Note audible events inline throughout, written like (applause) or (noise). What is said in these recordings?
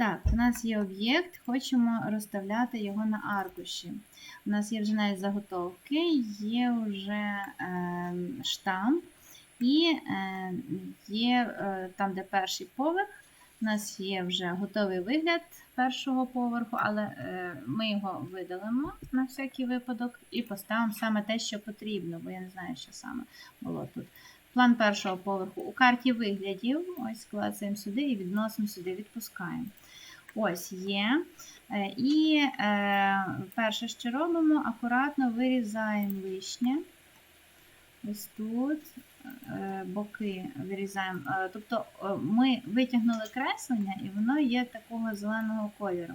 Так, у нас є об'єкт, хочемо розставляти його на аркуші. У нас є вже навіть заготовки, є вже е, штамп і е, є там, де перший поверх. У нас є вже готовий вигляд першого поверху, але е, ми його видалимо на всякий випадок і поставимо саме те, що потрібно, бо я не знаю, що саме було тут. План першого поверху у карті виглядів. Ось клацаємо сюди і відносимо сюди, відпускаємо. Ось є. Е, І е, перше, що робимо, акуратно вирізаємо лишнє. Ось тут е, боки вирізаємо. Тобто ми витягнули креслення, і воно є такого зеленого кольору.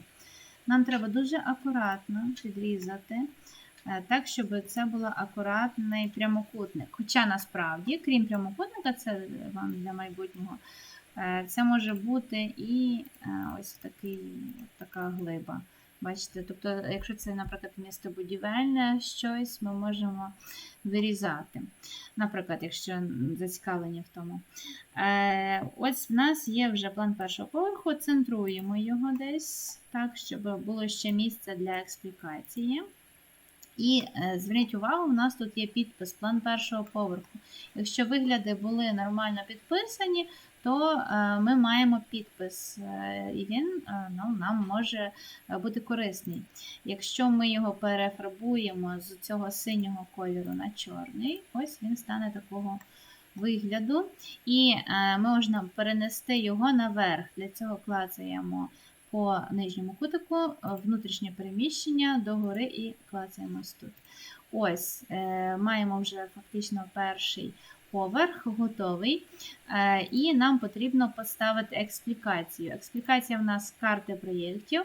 Нам треба дуже акуратно підрізати, так, щоб це було акуратний прямокутник. Хоча насправді, крім прямокутника, це вам для майбутнього. Е, Це може бути і е, ось такий, така глиба. Бачите, тобто, якщо це, наприклад, містобудівельне щось, ми можемо вирізати. Наприклад, якщо зацікавлені в тому. Е, Ось в нас є вже план першого поверху, центруємо його десь, так, щоб було ще місце для експлікації. І зверніть увагу, у нас тут є підпис план першого поверху. Якщо вигляди були нормально підписані, то е, ми маємо підпис, е, і він е, ну, нам може бути корисний. Якщо ми його перефарбуємо з цього синього кольору на чорний, ось він стане такого вигляду. І можна перенести його наверх. Для цього клацаємо по нижньому кутику внутрішнє переміщення догори і клацаємо ось тут. Ось, маємо вже фактично перший поверх готовий. Е, І нам потрібно поставити експлікацію. Експлікація в нас карти проєктів.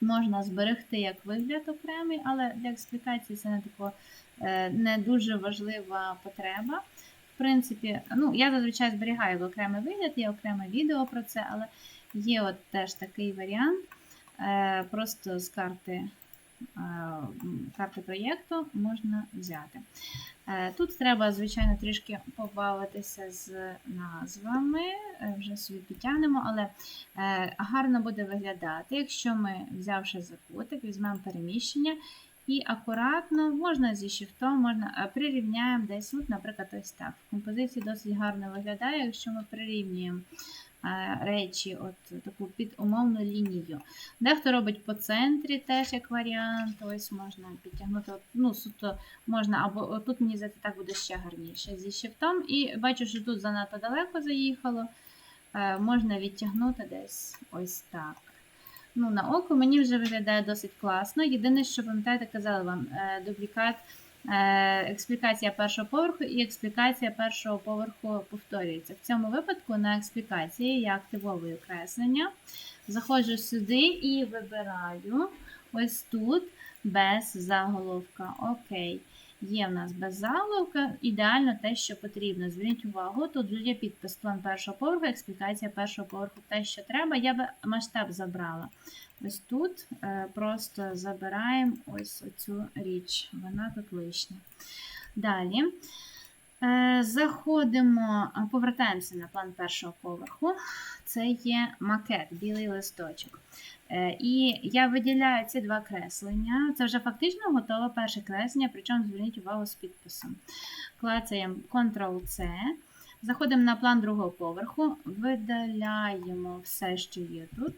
Можна зберегти як вигляд окремий, але для експлікації це не тако, е, не дуже важлива потреба. В принципі, ну, я зазвичай зберігаю окремий вигляд, є окреме відео про це, але є от теж такий варіант. Е, Просто з карти, карти проєкту можна взяти. Е, Тут треба, звичайно, трішки побавитися з назвами, е, вже собі підтягнемо, але е, гарно буде виглядати, якщо ми, взявши за кутик, візьмемо переміщення і акуратно, можна зі шифтом, можна е, прирівняємо десь, от, наприклад, ось так. В композиції досить гарно виглядає, якщо ми прирівнюємо е, речі, от таку під умовну лінію. Дехто робить по центрі теж як варіант, ось можна підтягнути, ну, суто можна, або тут, мені здається, так буде ще гарніше зі шифтом. І бачу, що тут занадто далеко заїхало. Е, Можна відтягнути десь ось так. Ну, На око мені вже виглядає досить класно. Єдине, що пам'ятаєте, казала вам, е, дублікат, е, експлікація першого поверху і експлікація першого поверху повторюється. В цьому випадку на експлікації я активовую креслення, заходжу сюди і вибираю ось тут без заголовка. Окей. Є в нас без заголовка, ідеально те, що потрібно. Зверніть увагу, тут є підпис план першого поверху, експлікація першого поверху, те, що треба. Я би масштаб забрала. Ось тут е, просто забираємо ось оцю річ, вона тут лишня. Далі. Е, Заходимо, повертаємося на план першого поверху. Це є макет, білий листочок. Е, І я виділяю ці два креслення. Це вже фактично готове перше креслення, причому зверніть увагу з підписом. Клацаємо Ctrl-C. Заходимо на план другого поверху, видаляємо все, що є тут.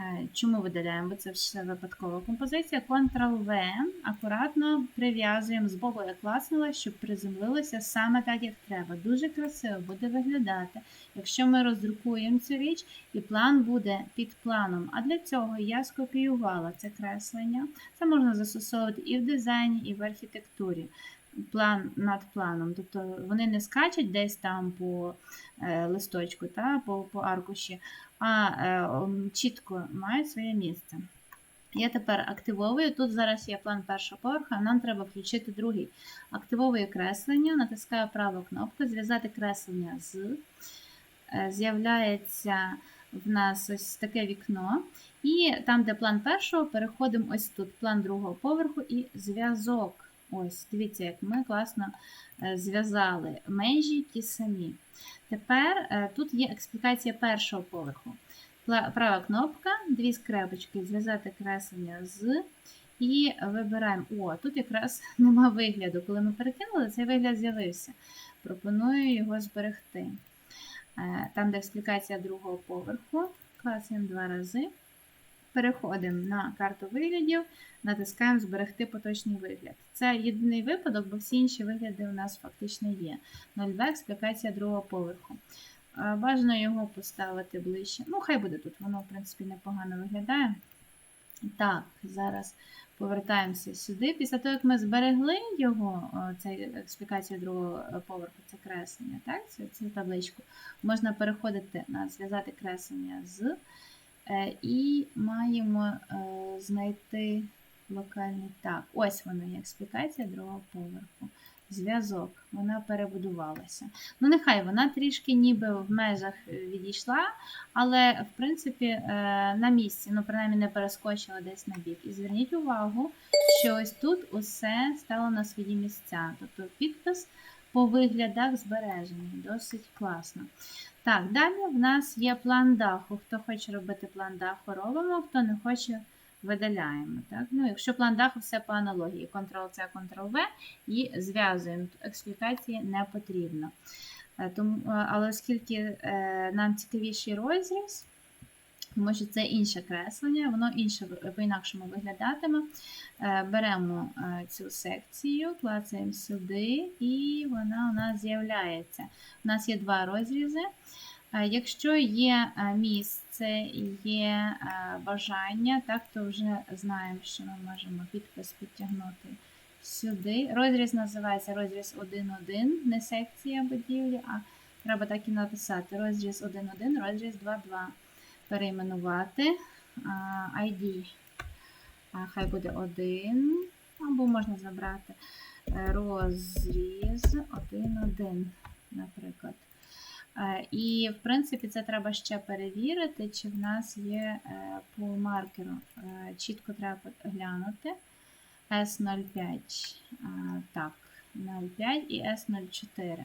Е, Чому видаляємо? Бо це все випадкова композиція. Ctrl-V. Акуратно прив'язуємо з боку, як класнула, щоб приземлилося саме так, як треба. Дуже красиво буде виглядати, якщо ми роздрукуємо цю річ, і план буде під планом. А для цього я скопіювала це креслення. Це можна застосовувати і в дизайні, і в архітектурі. План над планом. Тобто вони не скачуть десь там по е, листочку, та, по, по аркуші, а е, чітко мають своє місце. Я тепер активовую. Тут зараз є план першого поверха, нам треба включити другий. Активовую креслення, натискаю праву кнопку, зв'язати креслення з. Е, З'являється в нас ось таке вікно. І там, де план першого, переходимо ось тут, план другого поверху і зв'язок. Ось, дивіться, як ми класно зв'язали межі ті самі. Тепер е, тут є експлікація першого поверху. Права кнопка, дві скрепочки, зв'язати креслення з. І вибираємо. О, тут якраз (laughs) нема вигляду. Коли ми перекинули, цей вигляд з'явився. Пропоную його зберегти. Е, Там, де експлікація другого поверху, клацаємо два рази. Переходимо на карту виглядів, натискаємо Зберегти поточний вигляд. Це єдиний випадок, бо всі інші вигляди у нас фактично є. 0,2 експлікація другого поверху. Е, Бажано його поставити ближче. Ну, хай буде тут, воно, в принципі, непогано виглядає. Так, зараз повертаємося сюди. Після того, як ми зберегли його, о, цей експлікацію другого е, поверху, це креслення, так, цю, цю табличку, можна переходити на зв'язати креслення з. Е, І маємо е, знайти локальний так. Ось воно є експлікація другого поверху. Зв'язок, вона перебудувалася. Ну, нехай вона трішки ніби в межах е, відійшла, але в принципі на місці, ну принаймні не перескочила десь на бік. І зверніть увагу, що ось тут усе стало на свої місця. Тобто підпис по виглядах збережений, досить класно. Так, далі в нас є план даху. Хто хоче робити план даху, робимо, хто не хоче, видаляємо. Так? Ну, якщо план даху, все по аналогії. Ctrl-C, Ctrl-V і зв'язуємо. Експлікації не потрібно. Е, Тому, е, але оскільки е, нам цікавіший розріз, тому що це інше креслення, воно інше по-інакшому виглядатиме. Е, Беремо е, цю секцію, клацаємо сюди, і вона у нас з'являється. У нас є два розрізи. Е, Якщо є місце є бажання, так, то вже знаємо, що ми можемо підпис підтягнути сюди. Розріз називається розріз 1.1, не секція будівлі, а треба так і написати. Розріз 1.1, розріз 2.2. Перейменувати ID. Хай буде 1, або можна забрати е, розріз 1.1, наприклад. Е, І, в принципі, це треба ще перевірити, чи в нас є е, по маркеру. Чітко треба глянути. S05. Так, 0,5 і S04.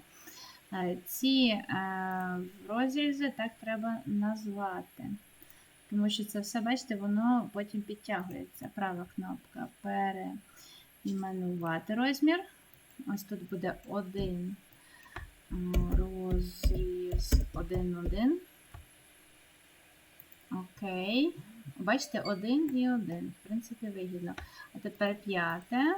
Е, Ці е, розрізи так треба назвати. Тому що це все, бачите, воно потім підтягується. Права кнопка переіменувати розмір. Ось тут буде один розріз 1,1. Окей. Бачите, один і один. В принципі, вигідно. А тепер п'яте.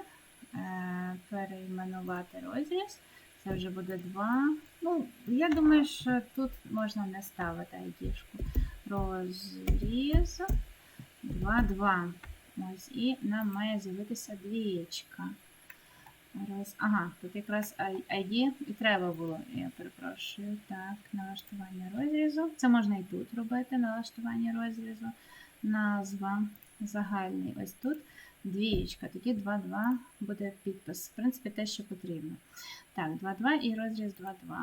Е, Перейменувати розріз. Це вже буде 2. Ну, я думаю, що тут можна не ставити айдішку. Розріз 2, 2. Ось, і нам має з'явитися двієчка. Раз. Ага, тут якраз ID і треба було, я перепрошую. Так, налаштування розрізу. Це можна і тут робити, налаштування розрізу. Назва загальний. Ось тут двієчка. Тоді 2.2 буде підпис. В принципі, те, що потрібно. Так, 2.2 і розріз 2.2.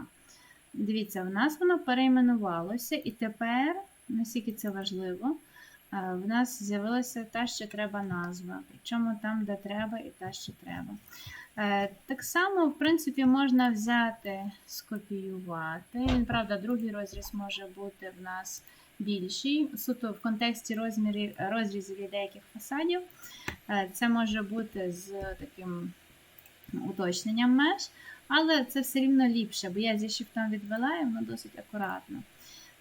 Дивіться, в нас воно перейменувалося, і тепер, наскільки це важливо, е, в нас з'явилася та, що треба назва. Причому там, де треба, і та, що треба. Е, Так само, в принципі, можна взяти, скопіювати. Він, правда, другий розріз може бути в нас більший. Суто в контексті розмірів, розрізів і деяких фасадів. Е, Це може бути з таким уточненням меж, але це все рівно ліпше, бо я зі шифтом відвела і воно досить акуратно.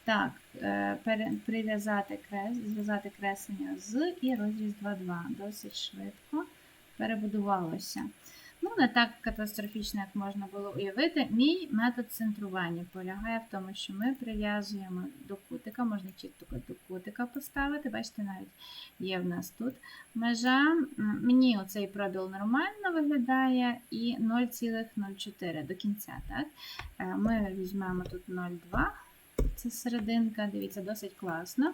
Так, е, прив'язати крес, зв'язати креслення з і розріз 2.2. Досить швидко перебудувалося. Ну, не так катастрофічно, як можна було уявити. Мій метод центрування полягає в тому, що ми прив'язуємо до кутика, можна чітко до кутика поставити. Бачите, навіть є в нас тут межа. Мені оцей проділ нормально виглядає і 0,04 до кінця. Так? Е, Ми візьмемо тут 0,2. Це серединка, дивіться, досить класно.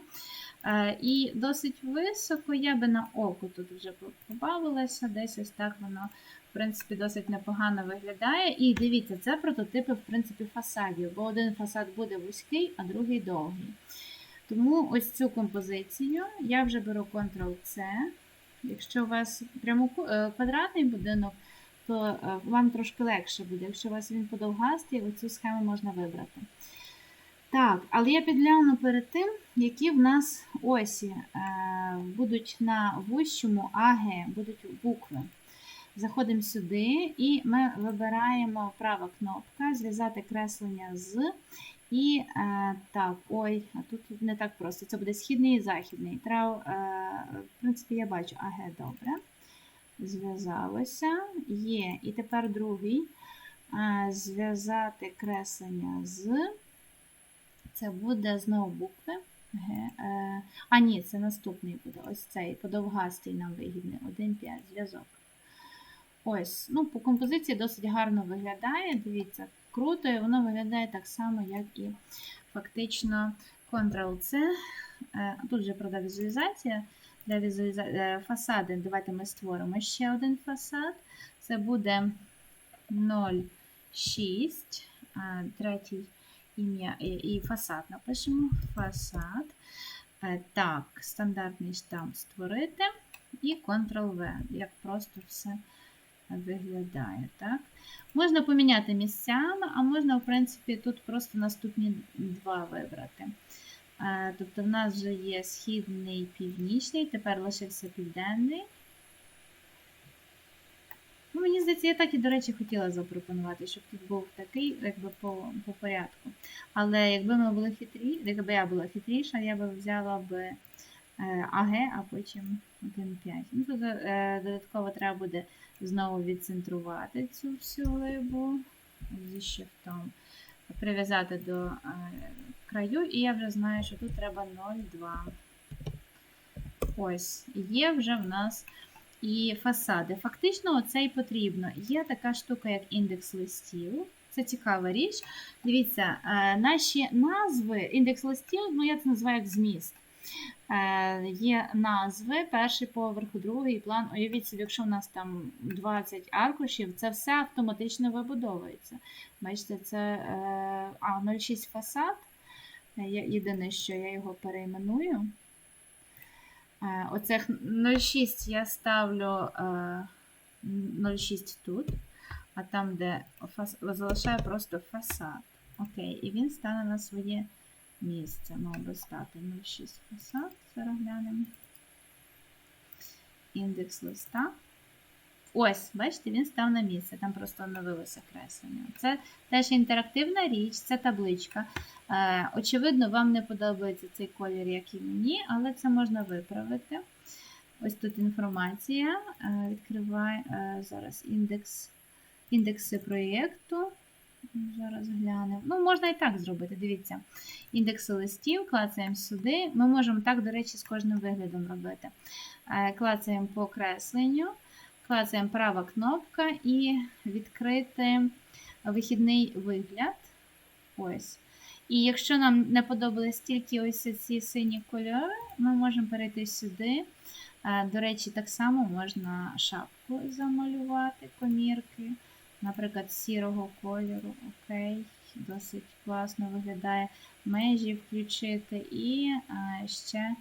Е, І досить високо, я би на око тут вже побавилася, десь ось так воно, в принципі, досить непогано виглядає. І дивіться, це прототипи, в принципі, фасадів, бо один фасад буде вузький, а другий довгий. Тому ось цю композицію я вже беру Ctrl-C. Якщо у вас прямо квадратний будинок, то е, вам трошки легше буде. Якщо у вас він подовгастий, оцю схему можна вибрати. Так, але я підгляну перед тим, які в нас осі е, будуть на вущому АГ, будуть букви. Заходимо сюди і ми вибираємо права кнопка, зв'язати креслення з. І е, так, ой, а тут не так просто. Це буде східний і західний. Треба, е, в принципі, я бачу АГ добре. Зв'язалося. Є. І тепер другий. Е, зв'язати креслення з. Це буде знову букви. Г, е, а, ні, це наступний буде. Ось цей подовгастий нам вигідний. 1,5 зв'язок. Ось, ну, по композиції досить гарно виглядає. Дивіться, круто, і воно виглядає так само, як і фактично Ctrl-C. Е, Тут вже правда візуалізація. Для візуаліза... е, фасади. Давайте ми створимо ще один фасад. Це буде 0,6, е, третій ім'я і, і фасад напишемо. Фасад. Е, Так, стандартний штамп створити. І Ctrl-V, як просто все виглядає. Так? Можна поміняти місцями, а можна, в принципі, тут просто наступні два вибрати. Е, Тобто, в нас вже є східний, північний, тепер лишився південний. Ну, Мені здається, я так і, до речі, хотіла запропонувати, щоб тут був такий, якби по, по порядку. Але якби ми були хитрі, якби я була хитріша, я би взяла б АГ, а потім 1,5. Ну, тут е, додатково треба буде знову відцентрувати цю всю глибу зі shift, прив'язати до е, краю, і я вже знаю, що тут треба 0,2. Ось, є вже в нас і фасади. Фактично, оце і потрібно. Є така штука, як індекс листів. Це цікава річ. Дивіться, е, наші назви, індекс листів, ну я це називаю як зміст. Е, Є назви, перший поверх, другий план. Уявіть собі, якщо в нас там 20 аркушів, це все автоматично вибудовується. Бачите, це е, а, 06 фасад. Е, Єдине, що я його перейменую. Оцех 06 я ставлю е, 06 тут, а там, де залишаю просто фасад. Окей, і він стане на своє місце. Мав би стати 06 фасад. Зараз глянемо. Індекс листа. Ось, бачите, він став на місце, там просто оновилося креслення. Це теж інтерактивна річ, це табличка. Е, очевидно, вам не подобається цей колір, як і мені, але це можна виправити. Ось тут інформація. Е, відкриваю е, зараз індекс, індекси проєкту. Зараз глянемо. Ну, можна і так зробити. Дивіться. Індекси листів, клацаємо сюди. Ми можемо так, до речі, з кожним виглядом робити. Е, Клацаємо по кресленню, клацаємо права кнопка і відкрити вихідний вигляд. Ось. І якщо нам не подобались тільки ось ці сині кольори, ми можемо перейти сюди. Е, До речі, так само можна шапку замалювати, комірки, наприклад, сірого кольору. Окей, досить класно виглядає. Межі включити і ще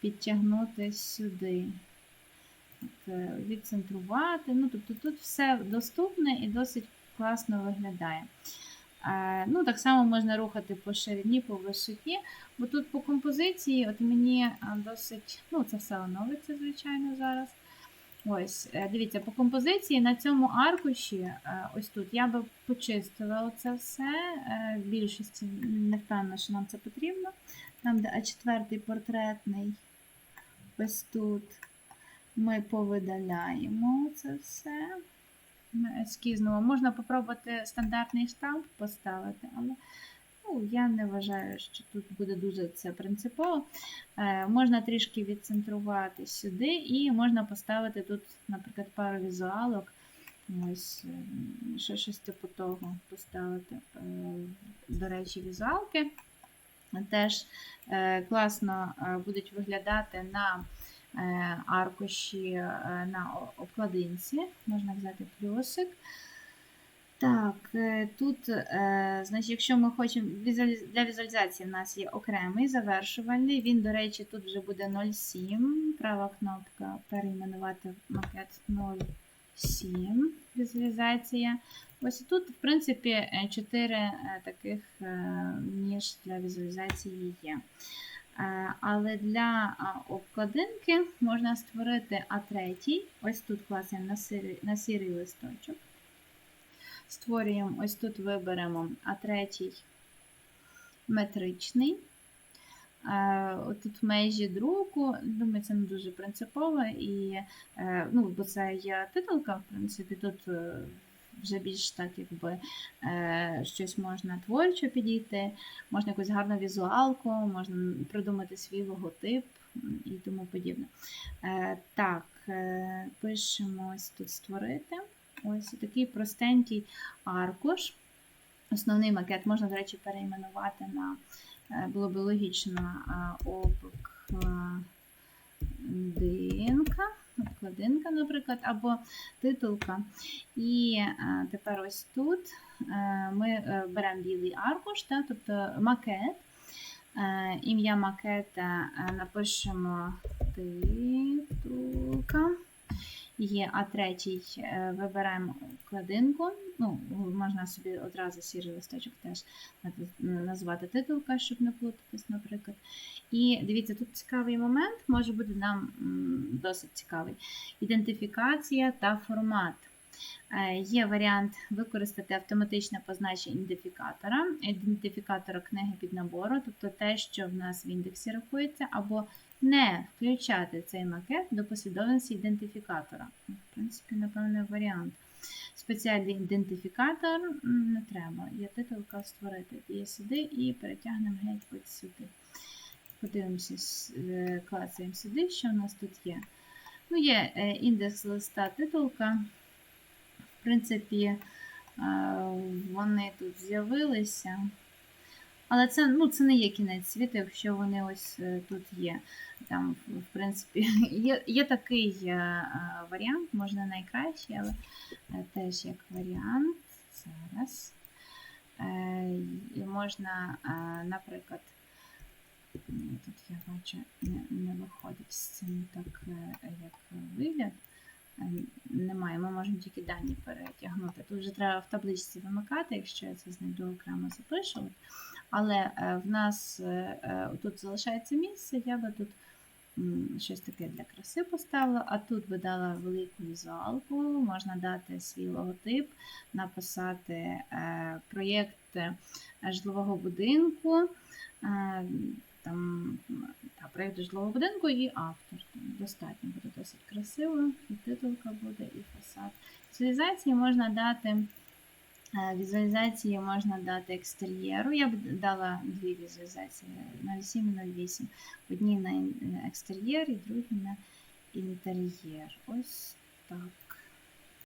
підтягнути сюди. От, е, Відцентрувати. Ну, тобто тут все доступне і досить класно виглядає. Ну, Так само можна рухати по ширині, по висоті, бо тут по композиції, от мені досить, ну, це все оновиться, звичайно, зараз. Ось, е, дивіться, по композиції на цьому аркуші, е, ось тут, я би почистила оце все. е, В більшості не впевнена, що нам це потрібно. Там, де А4 портретний, ось тут ми повидаляємо це все ескізного. Можна попробувати стандартний штамп поставити, але я не вважаю, що тут буде дуже це принципово. Е, можна трішки відцентрувати сюди, і можна поставити тут, наприклад, пару візуалок. Ось е, ще щось типу того поставити. Е, До речі, візуалки теж класно будуть виглядати на аркуші на обкладинці. Можна взяти плюсик. Так, е, тут, е, значить, якщо ми хочемо для візуалізації, в нас є окремий завершувальний. Він, до речі, тут вже буде 0,7. Права кнопка перейменувати в макет 7 візуалізація. Ось тут, в принципі, е, чотири е, таких ніж для візуалізації є. Але для обкладинки можна створити А3. Ось тут класимо на сірий листочок. Створюємо, ось тут виберемо А3 метричний. Е, Тут межі друку, думаю, це не дуже принципово, і, е, ну, бо це є титулка, в принципі, тут е, вже більш так, якби щось можна творчо підійти, можна якусь гарну візуалку, можна придумати свій логотип і тому подібне. Так, пишемо ось тут створити. Ось такий простенький аркуш. Основний макет можна, до речі, перейменувати на е, було б логічно е, обкладинка, обкладинка, наприклад, або титулка. І е, тепер ось тут е, ми е, беремо білий аркуш, та, тобто макет. Е, Ім'я макета е, напишемо титулка. Є А3, е, вибираємо кладинку. Ну, можна собі одразу сірий листочок теж назвати титулка, щоб не плутатись, наприклад. І дивіться, тут цікавий момент, може бути нам досить цікавий. Ідентифікація та формат. Е, Є варіант використати автоматичне позначення ідентифікатора, ідентифікатора книги під набору, тобто те, що в нас в індексі рахується, або не включати цей макет до послідовності ідентифікатора. В принципі, напевне, варіант. Спеціальний ідентифікатор не треба. Є титулка створити. Є сюди і перетягнемо геть ось сюди. Подивимося, е, клацаємо сюди, що у нас тут є. Ну, є е, індекс листа титулка. В принципі, е, вони тут з'явилися. Але це, ну, це не є кінець світу, якщо вони ось е, тут є. Там, в принципі, (laughs) є, є такий е, е, варіант, можна найкращий, але теж як варіант. Зараз. І можна, наприклад, тут я бачу, не, не виходить з цим так, як вигляд. Немає, ми можемо тільки дані перетягнути. Тут вже треба в табличці вимикати, якщо я це знайду окремо запишу. Але е, в нас е, е, тут залишається місце, я би тут щось таке для краси поставила, а тут би дала велику візуалку, можна дати свій логотип, написати проєкт житлового будинку. Там, та, проєкт житлового будинку і автор. Достатньо буде досить красиво, і титулка буде, і фасад. Візуалізації можна дати. Е, Візуалізації можна дати екстер'єру. Я б дала дві візуалізації на 7 і 08. Одні на екстер'єр і другі на інтер'єр. Ось так.